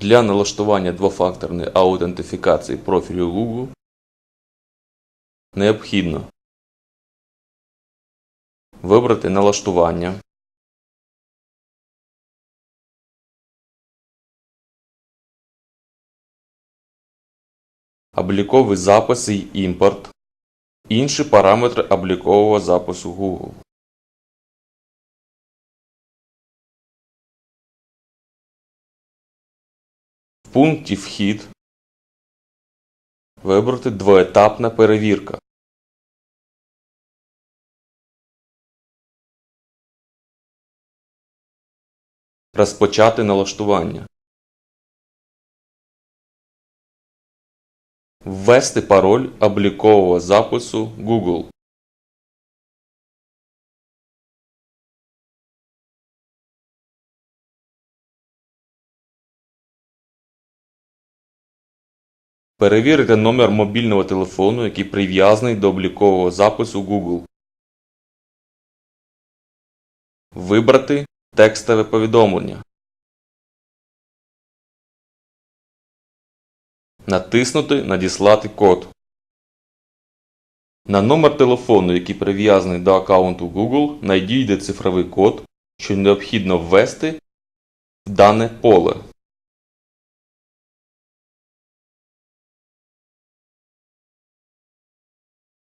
Для налаштування двофакторної аутентифікації профілю Google необхідно вибрати налаштування, обліковий запис і імпорт, інші параметри облікового запису Google. В пункті Вхід вибрати двоетапна перевірка. Розпочати налаштування. Ввести пароль облікового запису Google. Перевірити номер мобільного телефону, який прив'язаний до облікового запису Google. Вибрати текстове повідомлення. Натиснути Надіслати код. На номер телефону, який прив'язаний до аккаунту Google, надійде цифровий код, що необхідно ввести в дане поле.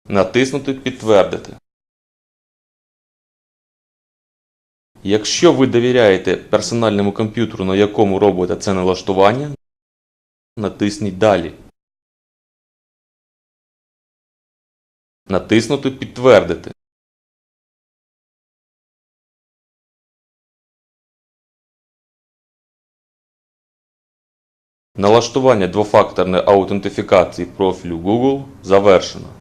Натиснути Підтвердити. Якщо ви довіряєте персональному комп'ютеру, на якому робите це налаштування, натисніть Далі. Натиснути Підтвердити. Налаштування двофакторної аутентифікації профілю Google завершено.